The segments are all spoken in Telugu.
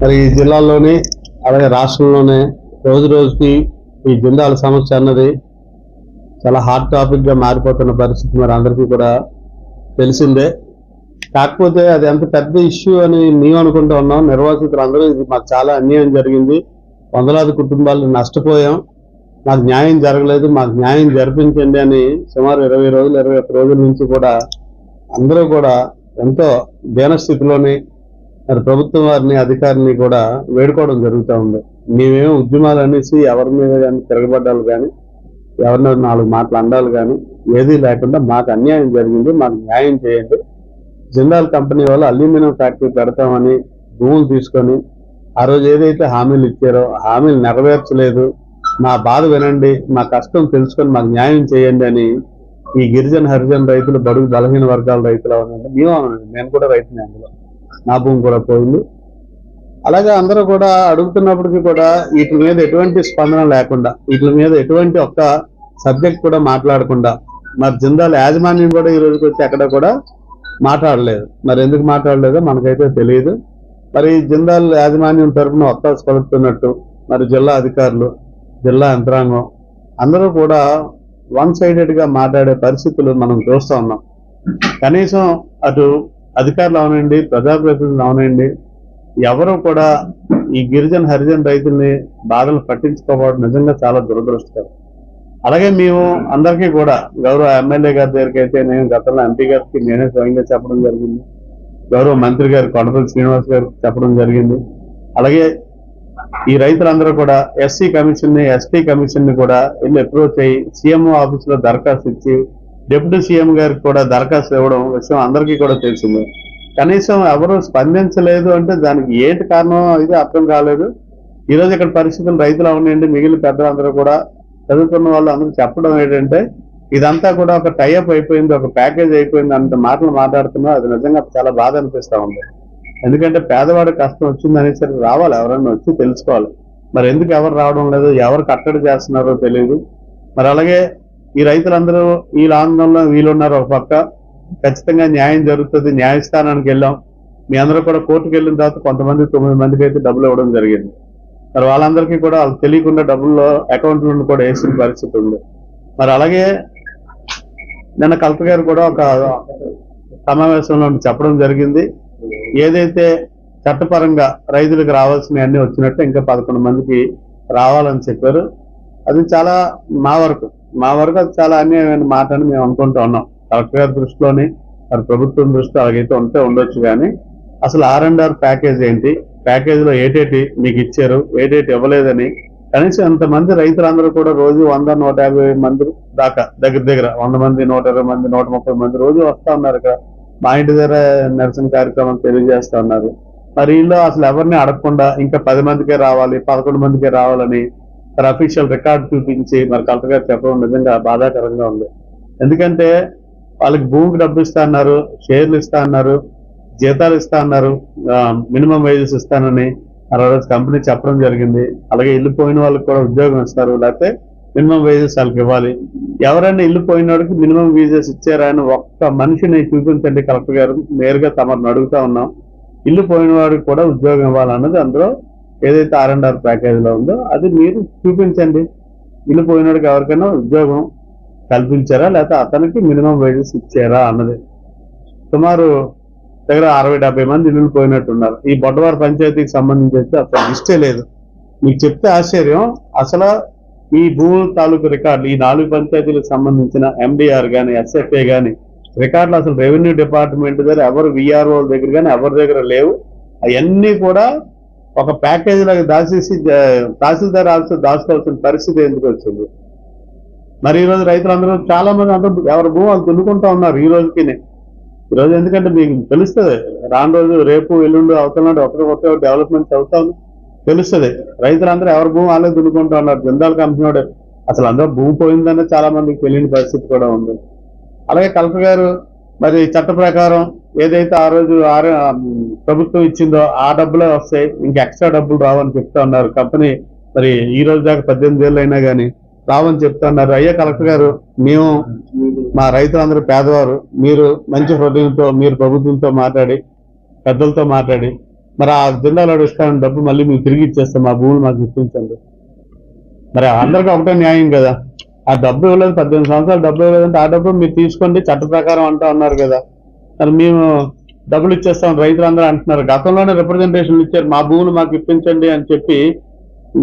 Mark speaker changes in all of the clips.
Speaker 1: మరి ఈ జిల్లాలోని అలాగే రాష్ట్రంలోనే రోజు రోజుకి ఈ జిందాల సమస్య అన్నది చాలా హాట్ టాపిక్గా మారిపోతున్న పరిస్థితి మరి అందరికీ కూడా తెలిసిందే. కాకపోతే అది ఎంత పెద్ద ఇష్యూ అని మేము అనుకుంటూ ఉన్నాం. నిర్వాసితులు అందరూ ఇది మాకు చాలా అన్యాయం జరిగింది. వందలాది కుటుంబాలు నష్టపోయాం. మాకు న్యాయం జరగలేదు. మాకు న్యాయం జరిపించండి అని సుమారు ఇరవై రోజులు ఇరవై ఒక్క రోజుల నుంచి కూడా అందరూ కూడా ఎంతో దీనస్థితిలోని మరి ప్రభుత్వం వారిని అధికారిని కూడా వేడుకోవడం జరుగుతూ ఉంది. మేమేమో ఉద్యమాలు అనేసి ఎవరి మీద కానీ తిరగబడ్డాలు కానీ ఎవరినో నాలుగు మాటలు అండాలు కానీ ఏదీ లేకుండా మాకు అన్యాయం జరిగింది మాకు న్యాయం చేయండి. జిందాల్ కంపెనీ వాళ్ళు అల్యూమినియం ఫ్యాక్టరీ పెడతామని భూములు తీసుకొని ఆ రోజు ఏదైతే హామీలు ఇచ్చారో హామీలు నెరవేర్చలేదు. మా బాధ వినండి మా కష్టం తెలుసుకొని మాకు న్యాయం చేయండి అని ఈ గిరిజన హరిజన రైతులు బడుగు బలహీన వర్గాల రైతులు అవునండి మేము అవునండి నేను కూడా రైతుని అందులో. నా భూమి కూడా పోయింది. అలాగే అందరూ కూడా అడుగుతున్నప్పటికీ కూడా వీటి మీద ఎటువంటి స్పందన లేకుండా వీటి మీద ఎటువంటి ఒక్క సబ్జెక్ట్ కూడా మాట్లాడకుండా మరి జిందాల్ యాజమాన్యం కూడా ఈ రోజుకి వచ్చి ఎక్కడ కూడా మాట్లాడలేదు. మరి ఎందుకు మాట్లాడలేదో మనకైతే తెలియదు మరి జిందాల్ యాజమాన్యం తరఫున ఒత్తాసు పలుకుతున్నట్టు మరి జిల్లా అధికారులు జిల్లా యంత్రాంగం అందరూ కూడా వన్ సైడెడ్గా మాట్లాడే పరిస్థితులు మనం చూస్తూ ఉన్నాం. కనీసం అటు అధికారులు అవనండి ప్రజాప్రతినిధులు అవనండి. ఎవరు కూడా ఈ గిరిజన హరిజన రైతుల్ని బాధలు పట్టించుకోవడం నిజంగా చాలా దురదృష్టకరం. అలాగే మేము అందరికీ కూడా గౌరవ ఎమ్మెల్యే గారి దగ్గరికి అయితే నేను గతంలో ఎంపీ గారికి నేనే స్వయంగా చెప్పడం జరిగింది. గౌరవ మంత్రి గారు కొండపల్లి శ్రీనివాస్ గారు చెప్పడం జరిగింది. అలాగే ఈ రైతులందరూ కూడా ఎస్సీ కమిషన్ని ఎస్టీ కమిషన్ని కూడా వెళ్ళి అప్రోచ్ అయ్యి సీఎంఓ ఆఫీస్లో దరఖాస్తు ఇచ్చి డిప్యూటీ సీఎం గారికి కూడా దరఖాస్తు ఇవ్వడం విషయం అందరికీ కూడా తెలిసిందే. కనీసం ఎవరు స్పందించలేదు అంటే దానికి ఏంటి కారణం ఇది అర్థం కాలేదు. ఈ రోజు ఇక్కడ పరిస్థితులు రైతులు అవనండి మిగిలిన పెద్దలందరూ కూడా చదువుకున్న వాళ్ళు అందరూ చెప్పడం ఏంటంటే ఇదంతా కూడా ఒక టైఅప్ అయిపోయింది ఒక ప్యాకేజ్ అయిపోయింది అంత మాటలు మాట్లాడుతున్నా అది నిజంగా చాలా బాధ అనిపిస్తూ ఉంది. ఎందుకంటే పేదవాడి కష్టం వచ్చింది అనేసరికి రావాలి ఎవరైనా వచ్చి తెలుసుకోవాలి. మరి ఎందుకు ఎవరు రావడం లేదు ఎవరు కట్టడి చేస్తున్నారో తెలియదు మరి అలాగే ఈ రైతులందరూ వీళ్ళ ఆందోళనలో వీళ్ళున్నారు ఒక పక్క. ఖచ్చితంగా న్యాయం జరుగుతుంది. న్యాయస్థానానికి వెళ్ళాం. మీ అందరూ కూడా కోర్టుకు వెళ్ళిన తర్వాత కొంతమంది తొమ్మిది మందికి అయితే డబ్బులు ఇవ్వడం జరిగింది. మరి వాళ్ళందరికీ కూడా వాళ్ళకి తెలియకుండా డబ్బుల్లో అకౌంట్ నుండి కూడా వేసిన పరిస్థితి ఉంది. మరి అలాగే నిన్న కలెక్టర్ గారు కూడా ఒక సమావేశంలో చెప్పడం జరిగింది. ఏదైతే చట్టపరంగా రైతులకు రావాల్సినవి అన్ని వచ్చినట్టు ఇంకా పదకొండు మందికి రావాలని చెప్పారు. అది చాలా మా వరకు మా వరకు అది చాలా అన్యాయమైన మాట అని మేము అనుకుంటూ ఉన్నాం. కలెక్టర్ గారి దృష్టిలోని మరి ప్రభుత్వం దృష్టిలో అలాగైతే ఉంటే ఉండొచ్చు కానీ అసలు ఆర్ అండ్ ఆర్ ప్యాకేజ్ ఏంటి? ప్యాకేజీలో ఏటేటి మీకు ఇచ్చారు? ఏటేటి ఇవ్వలేదని? కనీసం ఎంతమంది రైతులందరూ కూడా రోజు వంద నూట యాభై మంది దాకా దగ్గర దగ్గర వంద మంది నూట ఇరవై మంది నూట ముప్పై మంది రోజు వస్తా ఉన్నారు ఇక్కడ. మా ఇంటి దగ్గర నిరసన కార్యక్రమం తెలియజేస్తా ఉన్నారు. మరి వీళ్ళు అసలు ఎవరిని అడగకుండా ఇంకా పది మందికే రావాలి పదకొండు మందికే రావాలని మరి అఫీషియల్ రికార్డ్ చూపించి మరి కలెక్టర్ గారు చెప్పడం నిజంగా బాధాకరంగా ఉంది. ఎందుకంటే వాళ్ళకి భూమికి డబ్బు ఇస్తా అన్నారు షేర్లు ఇస్తా అన్నారు జీతాలు ఇస్తా అన్నారు మినిమం వేజెస్ ఇస్తానని అరవై రోజు కంపెనీ చెప్పడం జరిగింది. అలాగే ఇల్లు పోయిన వాళ్ళకి కూడా ఉద్యోగం ఇస్తారు లేకపోతే మినిమం వేజెస్ వాళ్ళకి ఇవ్వాలి. ఎవరైనా ఇల్లు పోయిన వాడికి మినిమం వేజెస్ ఇచ్చారా అని ఒక్క మనిషిని చూపించండి కలెక్టర్ గారు. నేరుగా తమను అడుగుతా ఉన్నాం. ఇల్లు పోయిన వాడికి కూడా ఉద్యోగం ఇవ్వాలన్నది అందులో ఏదైతే ఆర్ అండ్ ఆర్ ప్యాకేజ్లో ఉందో అది మీరు చూపించండి. ఇల్లు పోయినోడికి ఎవరికైనా ఉద్యోగం కల్పించారా? లేకపోతే అతనికి మినిమం వేజెస్ ఇచ్చారా అన్నది. సుమారు దగ్గర అరవై డెబ్బై మంది ఇల్లు పోయినట్టున్నారు. ఈ బొడ్డవారి పంచాయతీకి సంబంధించి అయితే అసలు లిస్టే లేదు. మీకు చెప్తే ఆశ్చర్యం. అసలు ఈ భూ తాలూకు రికార్డులు ఈ నాలుగు పంచాయతీలకు సంబంధించిన ఎండిఆర్ కానీ ఎస్ఎఫ్ఏ కానీ రికార్డులు అసలు రెవెన్యూ డిపార్ట్మెంట్ దగ్గర ఎవరు విఆర్ఓ దగ్గర కానీ ఎవరి దగ్గర లేవు. అవన్నీ కూడా ఒక ప్యాకేజ్ లాగా దాచేసి తహసీల్దార్ ఆఫీసు దాచుకోవాల్సిన పరిస్థితి ఎందుకు వచ్చింది? మరి ఈ రోజు రైతులందరూ చాలా మంది అందరూ ఎవరి భూమి దున్నుకుంటా ఉన్నారు ఈ రోజుకి ఈ రోజు ఎందుకంటే మీకు తెలుస్తుంది రాను రోజు రేపు ఎల్లుండి అవుతున్నాడు ఒకటి డెవలప్మెంట్ అవుతా ఉంది. తెలుస్తుంది రైతులందరూ ఎవరి భూమి వాళ్ళే దున్నుకుంటా ఉన్నారు. జిందాల్ కంపెనీ వాడు అసలు అందరూ భూమి పోయిందనే చాలా మందికి తెలియని పరిస్థితి కూడా ఉంది. అలాగే కలెక్టర్ గారు మరి చట్ట ప్రకారం ఏదైతే ఆ రోజు ఆ, ప్రభుత్వం ఇచ్చిందో ఆ డబ్బులే వస్తాయి. ఇంకా ఎక్స్ట్రా డబ్బులు రావని చెప్తా ఉన్నారు. కంపెనీ మరి ఈ రోజు దాకా పద్దెనిమిది ఏళ్ళు అయినా కానీ రావని చెప్తా ఉన్నారు. అయ్యా కలెక్టర్ గారు మేము మా రైతులందరూ పేదవారు మీరు మంచి హృదయంతో మీరు ప్రభుత్వంతో మాట్లాడి పెద్దలతో మాట్లాడి మరి ఆ జిల్లాలో అడుగుతాను డబ్బు మళ్ళీ మేము తిరిగి ఇచ్చేస్తాం. మా భూములు మాకు గుర్తించండి. మరి అందరికీ ఒకటే న్యాయం కదా. ఆ డబ్బు ఇవ్వలేదు పద్దెనిమిది సంవత్సరాలు డబ్బు ఇవ్వలేదంటే ఆ డబ్బు మీరు తీసుకోండి చట్ట ప్రకారం అంటూ ఉన్నారు కదా. మరి మేము డబ్బులు ఇచ్చేస్తాం రైతులందరూ అంటున్నారు. గతంలోనే రిప్రజెంటేషన్ ఇచ్చారు మా భూములు మాకు ఇప్పించండి అని చెప్పి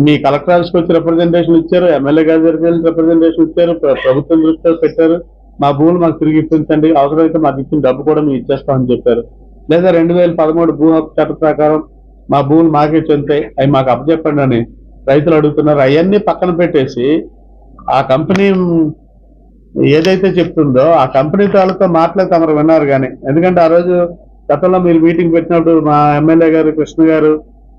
Speaker 1: మీ కలెక్టర్ ఆఫీస్కి వచ్చి రిప్రజెంటేషన్ ఇచ్చారు ఎమ్మెల్యే గారి దగ్గరికి వెళ్ళి రిప్రజెంటేషన్ ఇచ్చారు ప్రభుత్వం దృష్టిలో పెట్టారు. మా భూములు మాకు తిరిగి ఇప్పించండి అవసరమైతే మాకు ఇచ్చిన డబ్బు కూడా మేము ఇచ్చేస్తామని చెప్పారు. లేదా రెండు వేల పదమూడు భూ హక్కు చట్ట ప్రకారం మా భూములు మాకే చెందుతాయి అవి మాకు అప్పచెప్పండి అని రైతులు అడుగుతున్నారు. అవన్నీ పక్కన పెట్టేసి ఆ కంపెనీ ఏదైతే చెప్తుందో ఆ కంపెనీ తాలూకా మాటలే తమరు విన్నారు కానీ ఎందుకంటే ఆ రోజు గతంలో మీరు మీటింగ్ పెట్టినప్పుడు మా ఎమ్మెల్యే గారు కృష్ణ గారు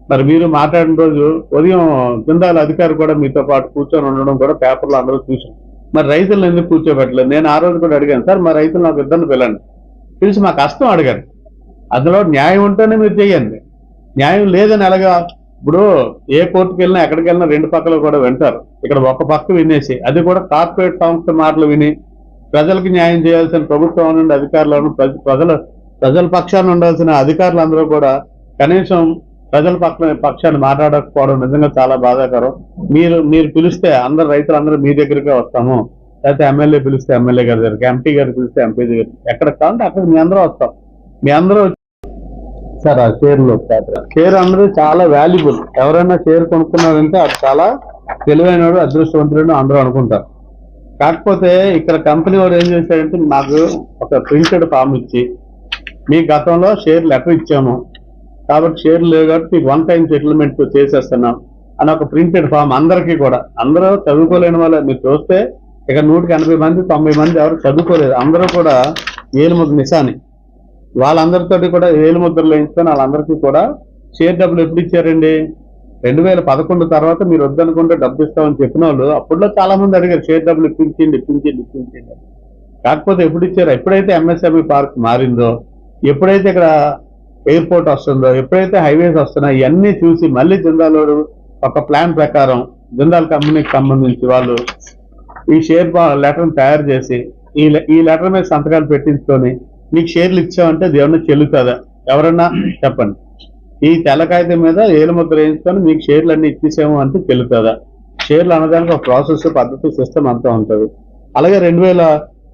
Speaker 1: మరి మీరు మాట్లాడిన రోజు ఉదయం జిందాల అధికారి కూడా మీతో పాటు కూర్చొని ఉండడం కూడా పేపర్లో అందరూ చూసాం మరి రైతులను ఎందుకు కూర్చోబెట్టలేదు? నేను ఆ రోజు కూడా అడిగాను సార్ మా రైతులు నాకు ఇద్దరు పిల్లండి పిలిచి మా కష్టం అడిగాను అందులో న్యాయం ఉంటేనే మీరు చేయండి. న్యాయం లేదని ఎలాగా ఇప్పుడు ఏ కోర్టుకి వెళ్ళినా ఎక్కడికి వెళ్ళినా రెండు పక్కలు కూడా వింటారు. ఇక్కడ ఒక పక్క వినేసి. అది కూడా కార్పొరేట్ సంస్థ మాటలు విని ప్రజలకు న్యాయం చేయాల్సిన ప్రభుత్వం నుండి అధికారులను ప్రజల ప్రజల పక్షాన ఉండాల్సిన అధికారులు అందరూ కూడా కనీసం ప్రజల పక్ష పక్షాన్ని మాట్లాడకపోవడం నిజంగా చాలా బాధాకరం. మీరు మీరు పిలిస్తే అందరు రైతులందరూ మీ దగ్గరికే వస్తాము. లేకపోతే ఎమ్మెల్యే పిలిస్తే ఎమ్మెల్యే గారి దగ్గరికి ఎంపీ గారు పిలిస్తే ఎంపీ దగ్గరికి. ఎక్కడ కావాలంటే అక్కడ మీ అందరూ వస్తాం. మీ అందరూ సార్ ఆ షేర్లు షేర్ అందరూ చాలా వాల్యుబుల్ ఎవరైనా షేర్ కొనుక్కున్నారంటే అది చాలా తెలివైనడు అదృష్టవంతుడు అందరూ అనుకుంటారు. కాకపోతే ఇక్కడ కంపెనీ వాడు ఏం చేశాడంటే నాకు ఒక ప్రింటెడ్ ఫామ్ ఇచ్చి మీ గతంలో షేర్ లెటర్ ఇచ్చాము. కాబట్టి షేర్లు లేవు కాబట్టి మీకు వన్ టైం సెటిల్మెంట్ చేసేస్తున్నాం అని ఒక ప్రింటెడ్ ఫామ్ అందరికీ కూడా. అందరూ చదువుకోలేని వాళ్ళు. మీరు చూస్తే ఇక నూటికి ఎనభై మంది తొంభై మంది ఎవరు చదువుకోలేదు. అందరూ కూడా ఏనుమతి నిశాని. వాళ్ళందరితోటి కూడా వేలు ముద్రలు వేయించుకొని వాళ్ళందరికీ కూడా షేర్ డబ్బులు ఎప్పుడు ఇచ్చారండి? రెండు వేల పదకొండు తర్వాత మీరు వద్దనుకుంటే డబ్బు ఇస్తామని చెప్పిన వాళ్ళు అప్పుడులో చాలా మంది అడిగారు షేర్ డబ్బులు ఇప్పించండి ఇప్పించండి ఇప్పించండి. కాకపోతే ఎప్పుడు ఇచ్చారు? ఎప్పుడైతే ఎంఎస్ఎంఈ పార్క్ మారిందో ఎప్పుడైతే ఇక్కడ ఎయిర్పోర్ట్ వస్తుందో ఎప్పుడైతే హైవేస్ వస్తున్నాయో ఇవన్నీ చూసి మళ్ళీ జిందాలోడు ఒక ప్లాన్ ప్రకారం జిందాల్ కంపెనీకి సంబంధించి వాళ్ళు ఈ షేర్ లెటర్ని తయారు చేసి ఈ ఈ లెటర్ మీద సంతకాలు పెట్టించుకొని మీకు షేర్లు ఇచ్చామంటే అది ఏమన్నా చెల్లుతుందా? ఎవరన్నా? చెప్పండి. ఈ తెల్ల కాగితం మీద ఏలు ముద్ర వేయించుకొని మీకు షేర్లు అన్ని ఇచ్చేసాము అంటే చెల్లుతుందా? షేర్లు అనడానికి ఒక ప్రాసెస్ పద్ధతి సిస్టమ్ అంతా ఉంటుంది. అలాగే రెండు వేల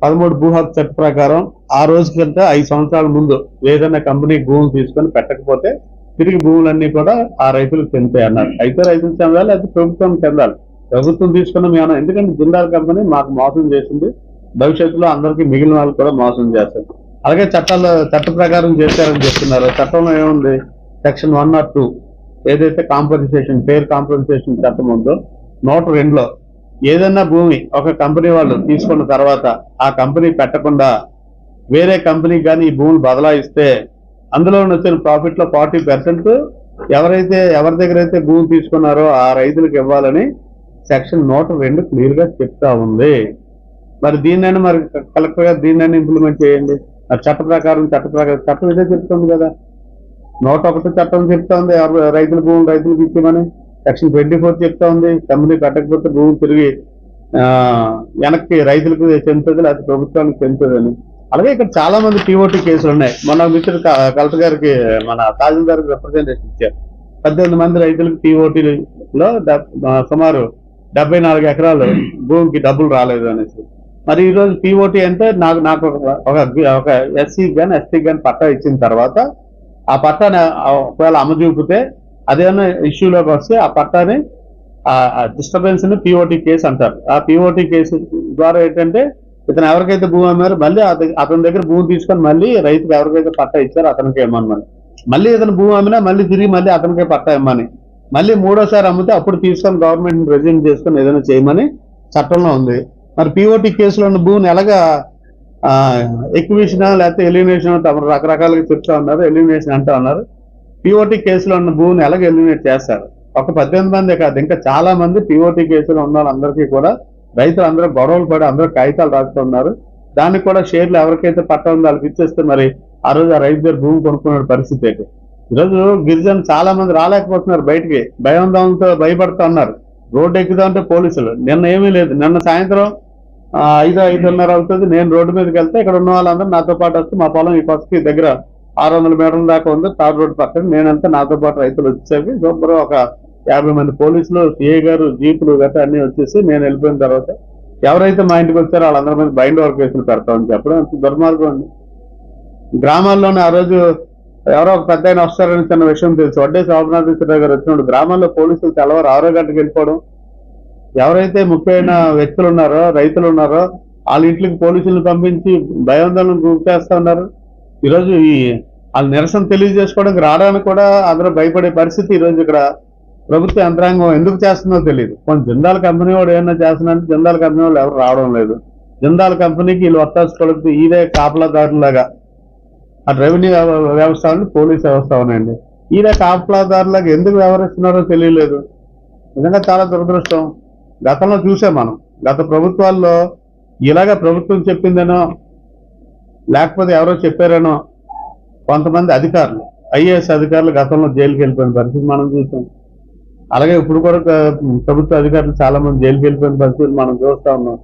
Speaker 1: పదమూడు భూ హక్కు చట్ట ప్రకారం ఆ రోజు కంటే ఐదు సంవత్సరాల ముందు ఏదైనా కంపెనీ భూములు తీసుకొని పెట్టకపోతే తిరిగి భూములన్నీ కూడా ఆ రైతులకు చెందుతాయి అన్నారు అయితే రైతులు చెందాలి అది ప్రభుత్వం చెందాలి ప్రభుత్వం తీసుకున్న మేము ఎందుకంటే జిందాల్ కంపెనీ మాకు మోసం చేసింది. భవిష్యత్తులో అందరికీ మిగిలిన వాళ్ళు కూడా మోసం చేస్తారు. అలాగే చట్టాలు చట్ట ప్రకారం చేశారని చెప్తున్నారు. చట్టంలో ఏముంది? సెక్షన్ వన్ ఆర్ టూ ఏదైతే కాంపెన్సేషన్ ఫేర్ కాంపన్సేషన్ చట్టం ఉందో నూట రెండులో ఏదైనా భూమి ఒక కంపెనీ వాళ్ళు తీసుకున్న తర్వాత ఆ కంపెనీ పెట్టకుండా వేరే కంపెనీకి కానీ ఈ భూములు బదలాయిస్తే అందులో వచ్చిన ప్రాఫిట్లో ఫార్టీ పర్సెంట్ ఎవరైతే ఎవరి దగ్గర అయితే భూమి తీసుకున్నారో ఆ రైతులకు ఇవ్వాలని సెక్షన్ నూట రెండు క్లియర్గా చెప్తా ఉంది. మరి దీన్నైనా మరి కలెక్టర్గా దీన్ని దీన్నైనా ఇంప్లిమెంట్ చేయండి. చట్ట ప్రకారం చట్ట ప్రకారం చట్టం ఇదే చెప్తుంది కదా. నూట ఒకటి చట్టం చెప్తా ఉంది రైతుల భూమి రైతులకు ఇచ్చామని సెక్షన్ ట్వంటీ ఫోర్ చెప్తా ఉంది కంపెనీ కట్టకపోతే భూమి తిరిగి ఆ, వెనక్కి రైతులకు చెందుతుంది లేకపోతే ప్రభుత్వానికి చెందుతుందని. అలాగే ఇక్కడ చాలా మంది టీఓటీ కేసులు ఉన్నాయి. మన మిత్రుడు కలెక్టర్ గారికి మన తహసీల్దార్కి రిప్రజెంటేషన్ ఇచ్చారు. పద్దెనిమిది మంది రైతులకు టీఓటీలో సుమారు డెబ్బై నాలుగు ఎకరాలు భూమికి డబ్బులు రాలేదు అనేసి. మరి ఈ రోజు అంటే నాకు నాకు ఒక- ఒక ఒక ఎస్సీ కానీ ఎస్టీ కానీ పట్టా ఇచ్చిన తర్వాత ఆ పట్టాని ఒకవేళ ఒకవేళ అమ్మజూపితే అదేమైనా ఇష్యూలోకి వస్తే ఆ పట్టాని ఆ డిస్టర్బెన్స్ని పిఓటీ కేసు అంటారు. ఆ పిఓటి కేసు ద్వారా ఏంటంటే ఇతను ఎవరికైతే భూమి అమ్మారో మళ్ళీ అతని దగ్గర భూమి తీసుకొని మళ్ళీ రైతుకు ఎవరికైతే పట్టా ఇచ్చారో అతనికి ఇవ్వమని మళ్ళీ ఇతను భూమి అమ్మినా మళ్ళీ తిరిగి మళ్ళీ అతనికే పట్టా ఇమ్మని. మళ్ళీ మూడోసారి అమ్మితే అప్పుడు తీసుకొని గవర్నమెంట్ రెజ్యూమ్ చేసుకొని ఏదైనా చేయమని చట్టంలో ఉంది. మరి పిఓటి కేసులో ఉన్న భూమిని ఎలాగా ఎక్విషన్ లేకపోతే ఎలిమినేషన్ తమ రకరకాలుగా చెప్తా ఉన్నారు ఎలిమినేషన్ అంటా ఉన్నారు. పిఓటి కేసులో ఉన్న భూమిని ఎలాగ ఎలిమినేట్ చేస్తారు? ఒక పద్దెనిమిది మంది కాదు ఇంకా చాలా మంది పిఓటి కేసులో ఉన్న వాళ్ళందరికీ కూడా రైతులు అందరూ గొడవలు పడి అందరూ కాగితాలు రాస్తున్నారు దానికి కూడా షేర్లు ఎవరికైతే పట్టా ఉందో వాళ్ళకి ఇచ్చేస్తే మరి ఆ రోజు ఆ రైతు దగ్గర భూమి కొనుక్కునే పరిస్థితి అయితే ఈరోజు గిరిజనులు చాలా మంది రాలేకపోతున్నారు బయటికి భయాందోళనతో భయపడుతూ ఉన్నారు. రోడ్డు ఎక్కుదామంటే పోలీసులు. నిన్న ఏమీ లేదు. నిన్న సాయంత్రం ఐదు ఐదున్నర అవుతుంది. నేను రోడ్డు మీదకి వెళ్తే ఇక్కడ ఉన్న వాళ్ళందరూ నాతో పాటు వస్తే మా పొలం ఈ పసుపు దగ్గర ఆరు వందల మీటర్ల దాకా ఉంది. తార్ రోడ్డు పక్కన. నేనంతా నాతో పాటు రైతులు వచ్చేవి. శుభ్రం ఒక యాభై మంది పోలీసులు సిఐ గారు జీపులు గట్రా అన్ని వచ్చేసి నేను వెళ్ళిపోయిన తర్వాత ఎవరైతే మా ఇంటికి వచ్చారో వాళ్ళందరి మీద బైండ్ వర్క్ కేసులు పెడతామని చెప్పడం అంత దుర్మార్గం అండి. గ్రామాల్లోనే ఆ రోజు ఎవరో ఒక పెద్ద ఆయన వస్తారని చిన్న విషయం తెలుసు. వడ్డే శోభనాథేశ్వరరావు గారు వచ్చినప్పుడు గ్రామాల్లో పోలీసులు తెల్లవారు ఆరో గంటకు వెళ్ళిపోవడం ఎవరైతే ముఖ్యమైన వ్యక్తులు ఉన్నారో రైతులు ఉన్నారో వాళ్ళ ఇంట్లోకి పోలీసులను పంపించి భయాందోళన గురి చేస్తా ఉన్నారు ఈరోజు ఈ వాళ్ళ నిరసన తెలియజేసుకోవడానికి రావడానికి కూడా అందరూ భయపడే పరిస్థితి ఈరోజు ఇక్కడ ప్రభుత్వ యంత్రాంగం ఎందుకు చేస్తుందో తెలియదు. కొంచెం జిందాల్ కంపెనీ వాడు ఏమన్నా చేస్తున్నారంటే జిందాల్ కంపెనీ వాళ్ళు ఎవరు రావడం లేదు. జిందాల్ కంపెనీకి వీళ్ళు ఒత్తాసుకోవడానికి ఇదే కాపలాదారులాగా. అటు రెవెన్యూ వ్యవ- వ్యవస్థ పోలీస్ వ్యవస్థ ఉన్నాయండి ఈయన కాపలాదారులాగా ఎందుకు వ్యవహరిస్తున్నారో తెలియలేదు. నిజంగా చాలా దురదృష్టం. గతంలో చూసాం మనం. గత ప్రభుత్వాల్లో ఇలాగ ప్రభుత్వం చెప్పిందనో లేకపోతే ఎవరో చెప్పారనో కొంతమంది అధికారులు ఐఏఎస్ అధికారులు గతంలో జైలుకి వెళ్ళిపోయిన పరిస్థితి మనం చూసాం. అలాగే ఇప్పుడు కూడా ప్రభుత్వ అధికారులు చాలా మంది జైలుకి వెళ్ళిపోయిన పరిస్థితులు మనం చూస్తా ఉన్నాం.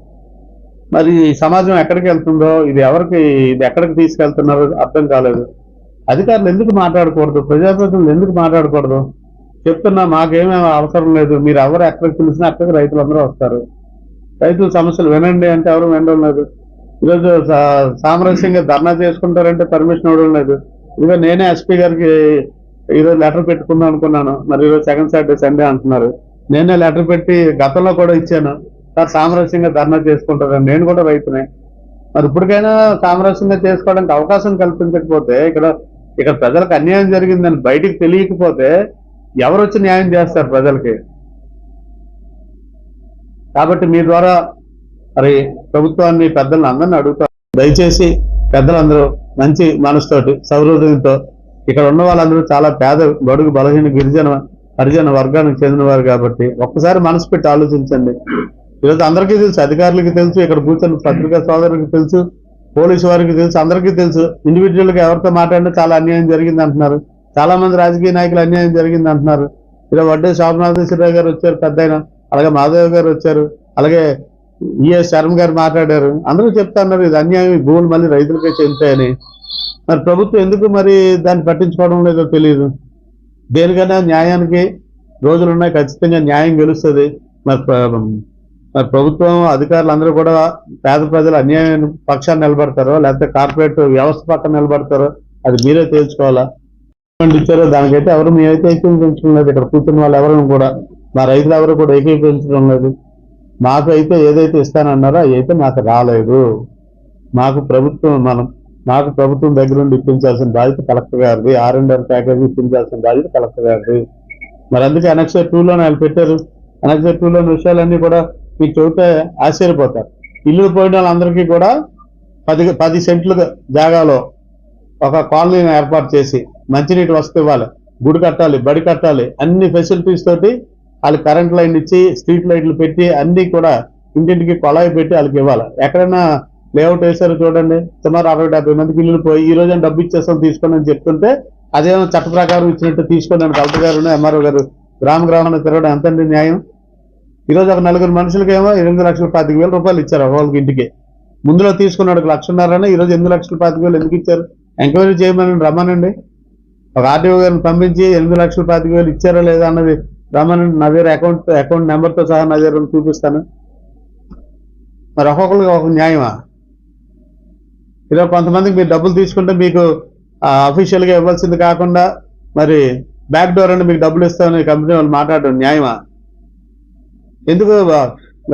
Speaker 1: మరి ఈ సమాజం ఎక్కడికి వెళ్తుందో ఇది ఎవరికి ఇది ఎక్కడికి తీసుకెళ్తున్నారో అర్థం కాలేదు. అధికారులు ఎందుకు మాట్లాడకూడదు? ప్రజాప్రతినిధులు ఎందుకు మాట్లాడకూడదు? చెప్తున్నా మాకేమీ అవసరం లేదు. మీరు ఎవరు ఎక్కడికి పిలిచినా అక్కడికి రైతులందరూ వస్తారు. రైతుల సమస్యలు వినండి అంటే ఎవరు వినడం లేదు. ఈరోజు సా- సామరస్యంగా ధర్నా చేసుకుంటారంటే పర్మిషన్ ఇవ్వడం లేదు. ఇదిగో నేనే ఎస్పీ గారికి ఈరోజు లెటర్ పెట్టుకుందాం అనుకున్నాను. మరి ఈరోజు సెకండ్ సాటర్డే సండే అంటున్నారు. నేనే లెటర్ పెట్టి గతంలో కూడా ఇచ్చాను. సార్ సామరస్యంగా ధర్నా చేసుకుంటారని. నేను కూడా రైతునే. మరి ఇప్పటికైనా సామరస్యంగా చేసుకోవడానికి అవకాశం కల్పించకపోతే ఇక్కడ ఇక్కడ ప్రజలకు అన్యాయం జరిగిందని బయటికి తెలియకపోతే ఎవరు వచ్చి న్యాయం చేస్తారు ప్రజలకి? కాబట్టి మీ ద్వారా మరి ప్రభుత్వాన్ని పెద్దలను అందరిని అడుగుతారు దయచేసి పెద్దలందరూ మంచి మనసుతోటి సౌహృదయంతో ఇక్కడ ఉన్న వాళ్ళందరూ చాలా పేద బడుగు బలహీన గిరిజన హరిజన వర్గానికి చెందినవారు కాబట్టి ఒక్కసారి మనసు పెట్టి ఆలోచించండి. ఈరోజు అందరికీ తెలుసు అధికారులకి తెలుసు ఇక్కడ కూర్చొని పత్రికా సోదరులకు తెలుసు పోలీసు వారికి తెలుసు అందరికీ తెలుసు. ఇండివిజువల్గా ఎవరితో మాట్లాడినా చాలా అన్యాయం జరిగింది అంటున్నారు చాలా మంది రాజకీయ నాయకులు అన్యాయం జరిగింది అంటున్నారు. ఇలా వడ్డే శోభనాథేశ్వరరావు గారు వచ్చారు పెద్ద అలాగే మాధవ్ గారు వచ్చారు. అలాగే ఈఎస్ శర్మ గారు మాట్లాడారు. అందరూ చెప్తున్నారు ఇది అన్యాయం భూములు మళ్ళీ రైతులకే చెందుతాయని. మరి ప్రభుత్వం ఎందుకు మరి దాన్ని పట్టించుకోవడం లేదో తెలియదు దేనికైనా న్యాయానికి రోజులు ఉన్నాయి ఖచ్చితంగా న్యాయం గెలుస్తుంది. మరి మరి ప్రభుత్వం అధికారులు అందరూ కూడా పేద ప్రజలు అన్యాయం పక్షాన్ని నిలబడతారో లేకపోతే కార్పొరేట్ వ్యవస్థ పక్కన నిలబడతారో అది మీరే తేల్చుకోవాలా? ఏమంటే ఇచ్చారో దానికైతే ఎవరు మేమైతే ఏకీకరించడం లేదు ఇక్కడ కూర్చున్న వాళ్ళు ఎవరు కూడా మా రైతులు ఎవరు కూడా ఏకీకరించడం లేదు మాకు అయితే ఏదైతే ఇస్తానన్నారో అవి అయితే మాకు రాలేదు. మాకు ప్రభుత్వం మనం మాకు ప్రభుత్వం దగ్గర నుండి ఇప్పించాల్సిన బాధ్యత కలెక్టర్ గారిది ఆర్ అండ్ ఆర్ ప్యాకేజ్ ఇప్పించాల్సిన బాధ్యత కలెక్టర్ గారిది. మరి అందుకే అనక్సర్ టూలోని వాళ్ళు పెట్టారు. అనక్సర్ టూలోని విషయాలన్నీ కూడా మీకు చెబితే ఆశ్చర్యపోతారు. ఇల్లు పోయిన వాళ్ళందరికీ కూడా పది పది సెంట్లు జాగాలో ఒక కాలనీని ఏర్పాటు చేసి మంచినీటి వసతి ఇవ్వాలి. గుడి కట్టాలి బడి కట్టాలి అన్ని ఫెసిలిటీస్ తోటి వాళ్ళకి కరెంట్ లైన్ ఇచ్చి స్ట్రీట్ లైట్లు పెట్టి అన్ని కూడా ఇంటింటికి కొలాయి పెట్టి వాళ్ళకి ఇవ్వాలి. ఎక్కడైనా లేఅవుట్ వేసారు చూడండి. సుమారు అరవై డెబ్బై మందికి ఇల్లులు పోయి ఈ రోజు డబ్బు ఇచ్చేస్తాం తీసుకోండి అని చెప్తుంటే అదేమో చట్ట ప్రకారం ఇచ్చినట్టు తీసుకోండి అని కలెక్టర్ గారు ఎంఆర్ఓ గారు గ్రామ గ్రామాన్ని తిరగడం ఎంతండి న్యాయం? ఈరోజు ఒక నలుగురు మనుషులకేమో ఎనిమిది లక్షల పాతిక వేల రూపాయలు ఇచ్చారు వాళ్ళకి ఇంటికి. ముందులో తీసుకున్నాడు లక్షన్నరని ఈ రోజు ఎనిమిది లక్షల పాతిక వేలు ఎందుకు ఇచ్చారు? ఎంక్వైరీ చేయమని రమ్మనండి. ఒక ఆర్టీఓ గారిని పంపించి ఎనిమిది లక్షల పాతిక వేలు ఇచ్చారా లేదా అన్నది రమ్మనండి. నా దగ్గర అకౌంట్ అకౌంట్ నెంబర్తో సహా నా దగ్గర చూపిస్తాను. మరి ఒక్కొక్కరికి ఒక న్యాయమా? ఇలా కొంతమందికి మీరు డబ్బులు తీసుకుంటే మీకు అఫీషియల్గా ఇవ్వాల్సింది కాకుండా మరి బ్యాక్ డోర్ అని మీకు డబ్బులు ఇస్తామని కంపెనీ వాళ్ళు మాట్లాడడం న్యాయమా? ఎందుకు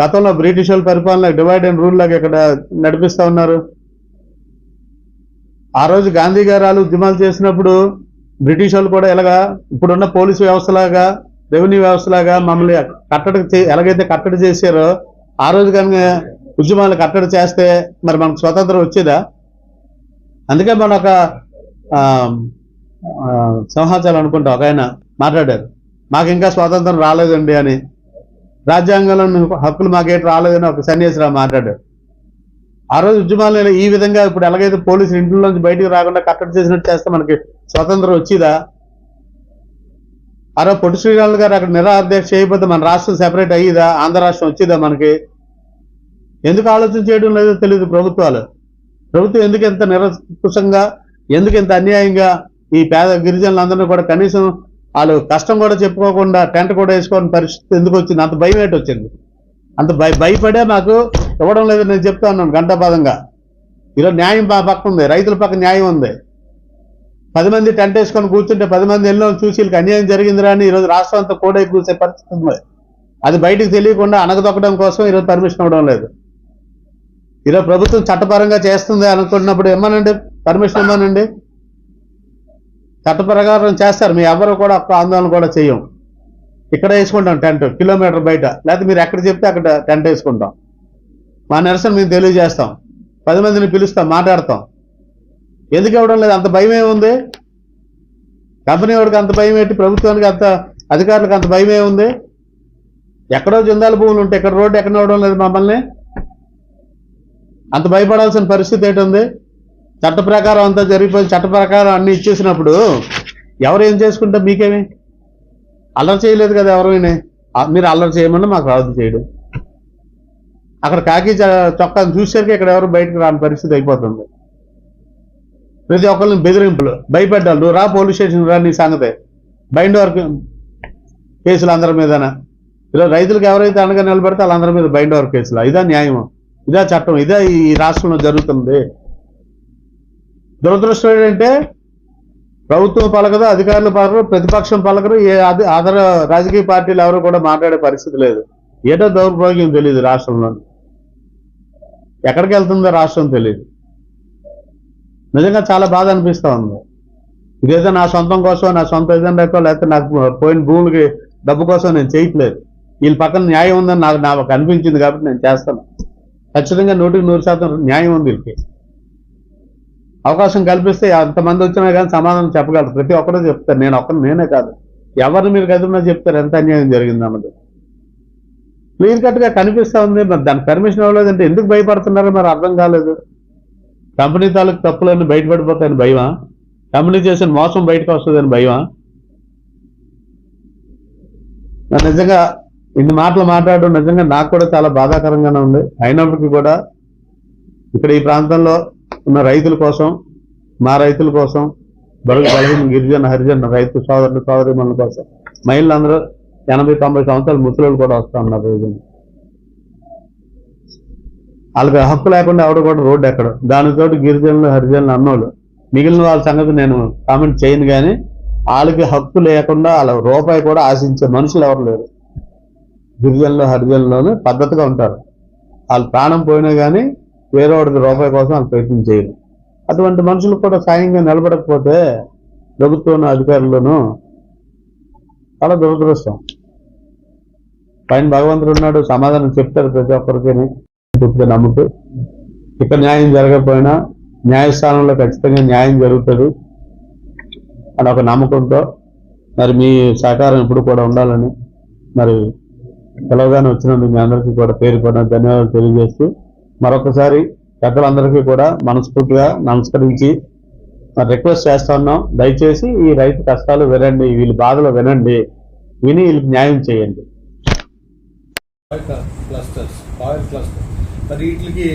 Speaker 1: గతంలో బ్రిటిష్ వాళ్ళ పరిపాలన డివైడ్ అండ్ రూల్ లాగా ఇక్కడ నడిపిస్తా ఉన్నారు? ఆ రోజు గాంధీ గారు వాళ్ళు ఉద్యమాలు చేసినప్పుడు బ్రిటిష్ వాళ్ళు కూడా ఎలాగా ఇప్పుడున్న పోలీసు వ్యవస్థలాగా రెవెన్యూ వ్యవస్థలాగా మమ్మల్ని కట్టడి చే- ఎలాగైతే కట్టడి చేశారో ఆ రోజు కనుక ఉద్యమాలు కట్టడి చేస్తే మరి మనకు స్వతంత్రం వచ్చేదా? అందుకే మన ఒక ఆ, సింహాచలం అనుకుంటా ఒక ఆయన మాట్లాడారు. మాకు ఇంకా స్వాతంత్రం రాలేదండి అని. రాజ్యాంగంలో హక్కులు మాకేటి రాలేదని ఒక సన్యాసిరావు మాట్లాడాడు. ఆ రోజు ఉద్యమాలు ఈ విధంగా ఇప్పుడు ఎలాగైతే పోలీసులు ఇంట్లో నుంచి రాకుండా కట్టడి చేసినట్టు చేస్తే మనకి స్వతంత్రం వచ్చిదా? ఆ రోజు పొట్టి శ్రీరాములు గారు అక్కడ నిరాదేశ చేయకపోతే మన రాష్ట్రం సెపరేట్ అయ్యిదా? ఆంధ్ర రాష్ట్రం వచ్చిదా మనకి? ఎందుకు ఆలోచన చేయడం లేదో తెలియదు ప్రభుత్వాలు. ప్రభుత్వం ఎందుకు ఎంత నిరకుశంగా ఎందుకు ఇంత అన్యాయంగా ఈ పేద గిరిజనులందరినీ కూడా కనీసం వాళ్ళు కష్టం కూడా చెప్పుకోకుండా టెంట్ కూడా వేసుకోని పరిస్థితి ఎందుకు వచ్చింది? అంత భయం ఏంటి వచ్చింది? అంత భయ భయపడే మాకు ఇవ్వడం లేదు నేను చెప్తా ఉన్నాను గంటపాదంగా. ఈరోజు న్యాయం మా పక్క ఉంది రైతుల పక్క న్యాయం ఉంది. పది మంది టెంట్ వేసుకొని కూర్చుంటే పది మంది ఎన్నో చూసి వీళ్ళకి అన్యాయం జరిగిందిరా అని ఈరోజు రాష్ట్రం అంతా కూడా కూర్చే పరిస్థితి ఉంది. అది బయటకు తెలియకుండా అనగదొక్కడం కోసం ఈరోజు పర్మిషన్ ఇవ్వడం లేదు. ఈరోజు ప్రభుత్వం చట్టపరంగా చేస్తుంది అనుకున్నప్పుడు ఇమ్మనండి పర్మిషన్ ఇవ్వనండి చట్ట ప్రకారం చేస్తారు మీ ఎవరు కూడా ఒక్క ఆందోళన కూడా చేయం ఇక్కడ వేసుకుంటాం టెంట్ కిలోమీటర్ బయట. లేకపోతే మీరు ఎక్కడ చెప్తే అక్కడ టెంట్ వేసుకుంటాం. మా నిరసన మేము తెలియజేస్తాం. పది మందిని పిలుస్తాం మాట్లాడతాం. ఎందుకు ఇవ్వడం లేదు? అంత భయం ఏముంది? కంపెనీ వాడికి అంత భయం ఏంటి? ప్రభుత్వానికి అంత అధికారులకు అంత భయం ఏముంది? ఎక్కడో జందాల భూములు ఉంటే ఎక్కడ రోడ్డు ఎక్కడ ఇవ్వడం లేదు మమ్మల్ని? అంత భయపడాల్సిన పరిస్థితి ఏంటుంది? చట్ట ప్రకారం అంతా జరిగిపోయింది చట్ట ప్రకారం అన్ని ఇచ్చేసినప్పుడు ఎవరు ఏం చేసుకుంటే మీకేమి? అల్లరి చేయలేదు కదా ఎవరైనా మీరు అల్లరి చేయమన్నా మాకు రాదు చేయడం. అక్కడ కాకి చ- చొక్కాను చూసేసరికి ఇక్కడ ఎవరు బయటకు రాని పరిస్థితి అయిపోతుంది. ప్రతి ఒక్కరిని బెదిరింపులు భయపెట్టాలి నువ్వు రా పోలీస్ స్టేషన్ రా నీ సంగతే. బైండ్ వరకు కేసులు అందరి మీదనా? ఇలా రైతులకు ఎవరైతే అనగా నిలబడితే వాళ్ళందరి మీద బైండ్ వర్క్ కేసులు? ఇదా న్యాయం ఇదా చట్టం ఇదే ఈ రాష్ట్రంలో జరుగుతుంది. దురదృష్టం ఏంటంటే ప్రభుత్వం పలకదు అధికారులు పలకరు ప్రతిపక్షం పలకరు ఏ అదర రాజకీయ పార్టీలు ఎవరు కూడా మాట్లాడే పరిస్థితి లేదు. ఏటో దౌర్భాగ్యం తెలియదు రాష్ట్రంలో ఎక్కడికి వెళ్తుందో రాష్ట్రం తెలియదు నిజంగా చాలా బాధ అనిపిస్తా ఉంది. ఇదేదో నా సొంతం కోసం నా సొంత ఎజెండాకో లేకపోతే నాకు పోయిన భూములకి డబ్బు కోసం నేను చేయట్లేదు. వీళ్ళ పక్కన న్యాయం ఉందని నాకు నాకు అనిపించింది కాబట్టి నేను చేస్తాను. ఖచ్చితంగా నూటికి నూరు శాతం న్యాయం ఉంది వీళ్ళకి. అవకాశం కల్పిస్తే అంతమంది వచ్చినా కానీ సమాధానం చెప్పగలరు. ప్రతి ఒక్కరూ చెప్తారు. నేను ఒక్కరు నేనే కాదు. ఎవరిని మీరు కదిరినా చెప్తారు. ఎంత అన్యాయం జరిగింది అన్నది. క్లియర్ కట్గా కనిపిస్తా ఉంది. మరి దాని పర్మిషన్ ఇవ్వలేదంటే ఎందుకు భయపడుతున్నారో మరి అర్థం కాలేదు. కంపెనీ తాలూకు తప్పులన్నీ బయటపడిపోతాయని భయమా? కంపెనీ చేసిన మోసం బయటకు వస్తుందని భయమా? నా నిజంగా ఇన్ని మాటలు మాట్లాడడం నిజంగా నాకు కూడా చాలా బాధాకరంగానే ఉంది. అయినప్పటికీ కూడా ఇక్కడ ఈ ప్రాంతంలో ఉన్న రైతుల కోసం మా రైతుల కోసం బడుగు బలహీన గిరిజన హరిజన రైతు సోదరులు సోదరి కోసం మహిళలందరూ ఎనభై తొంభై సంవత్సరాలు ముసలు కూడా వస్తూ ఉన్నారు రోజున. వాళ్ళకి హక్కు లేకుండా ఎవడు కూడా రోడ్డు ఎక్కడ. దానితో గిరిజనులు హరిజనులు అన్నోళ్ళు. మిగిలిన వాళ్ళ సంగతి నేను కామెంట్ చేయను కానీ వాళ్ళకి హక్కు లేకుండా వాళ్ళ రూపాయి కూడా ఆశించే మనుషులు ఎవరు లేరు. గిరిజనులు హరిజనులను పద్ధతిగా ఉంటారు. వాళ్ళు ప్రాణం పోయినా కానీ వేరేవాడికి రూపాయి కోసం వాళ్ళు ప్రయత్నం చేయరు. అటువంటి మనుషులు కూడా సాయంగా నిలబడకపోతే ప్రభుత్వం అధికారులను చాలా దురదృష్టం. పైన భగవంతుడు ఉన్నాడు సమాధానం చెప్తారు ప్రతి ఒక్కరికి పూర్తిగా నమ్ముతూ ఇక్కడ న్యాయం జరగకపోయినా న్యాయస్థానంలో ఖచ్చితంగా న్యాయం జరుగుతుంది అని ఒక నమ్మకంతో మరి మీ సహకారం ఇప్పుడు కూడా ఉండాలని మరి పిలవగానే వచ్చినందుకు మీ అందరికీ కూడా పేరు కూడా ధన్యవాదాలు తెలియజేస్తూ మరొకసారి పెద్దలందరికీ కూడా మనస్ఫూర్తిగా నమస్కరించి మరి రిక్వెస్ట్ చేస్తా ఉన్నాం. దయచేసి ఈ రైతు కష్టాలు వినండి వీళ్ళ బాధలు వినండి. విని వీళ్ళకి న్యాయం చేయండి.
Speaker 2: క్లస్టర్స్ ఆయిల్ క్లస్టర్ మరి వీటికి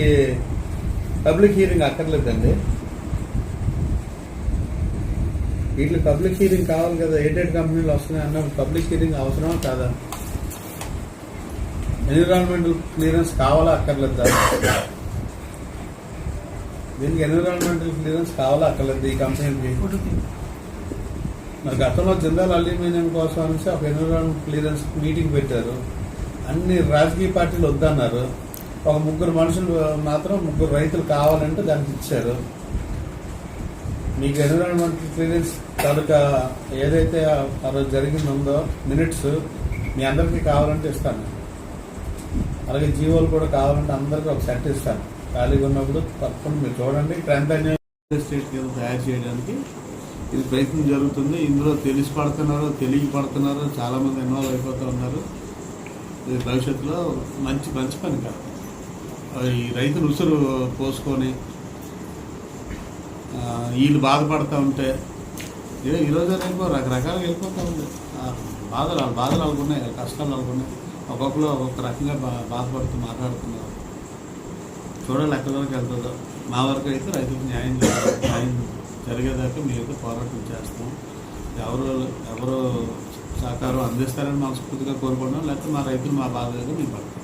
Speaker 2: పబ్లిక్ హీరింగ్ అక్కర్లేదండి. వీటికి పబ్లిక్ హీరింగ్ కావాలి కదా. ఎయిడెడ్ కంపెనీలు వస్తున్నాయి అన్నప్పుడు పబ్లిక్ హీరింగ్ అవసరమా కాదా? ఎన్విరాన్మెంటల్ క్లియరెన్స్ కావాలా అక్కర్లేదా? దీనికి ఎన్విరాన్మెంటల్ క్లియరెన్స్ కావాలా అక్కర్లేదు. ఈ కంపెనీకి మరి గతంలో జిందాల్ అల్యూమినియం కోసం అనేసి ఒక ఎన్విరాన్మెంట్ క్లియరెన్స్ మీటింగ్ పెట్టారు. అన్ని రాజకీయ పార్టీలు వద్దన్నారు. ఒక ముగ్గురు మనుషులు మాత్రం ముగ్గురు రైతులు కావాలంటే దానికి ఇచ్చారు. మీకు ఎన్విరాన్మెంట్ క్లియరెన్స్ తాలూకా ఏదైతే ఆ- రోజు జరిగిందో మినిట్స్ మీ అందరికీ కావాలంటే ఇస్తాను. అలాగే జీవోలు కూడా కావాలంటే అందరికీ ఒక సెట్ ఇస్తాను. ఖాళీగా ఉన్నప్పుడు తప్పకుండా మీరు చూడండి. క్రాంతి స్టేట్ కింద తయారు చేయడానికి ఇది ప్రయత్నం జరుగుతుంది. ఇందులో తెలిసి పడుతున్నారు తెలియ పడుతున్నారు చాలామంది ఇన్వాల్వ్ అయిపోతూ ఉన్నారు. ఇది భవిష్యత్తులో మంచి మంచి పని కాదు. ఈ రైతులు ఉసురు పోసుకొని వీళ్ళు బాధపడుతూ ఉంటే ఏ ఈరోజు వెళ్ళిపో రకరకాలుగా వెళ్ళిపోతూ ఉంది. బాధలు బాధలు అనుకున్నాయి కష్టాలు అనుకున్నాయి ఒక్కొక్కరు ఒక్కొక్క రకంగా బా బాధపడుతూ మాట్లాడుతున్నారు. చూడాలి ఎక్కడి వరకు వెళ్తుందో. మా వరకు అయితే రైతులకు న్యాయం న్యాయం జరిగేదాకా మేమైతే పోరాటం చేస్తాం. ఎవరు ఎవరు సహకారం అందిస్తారని మనస్ఫూర్తిగా కోరుకుంటున్నాం. లేకపోతే మా రైతులు మా బాధ మేము పడతాం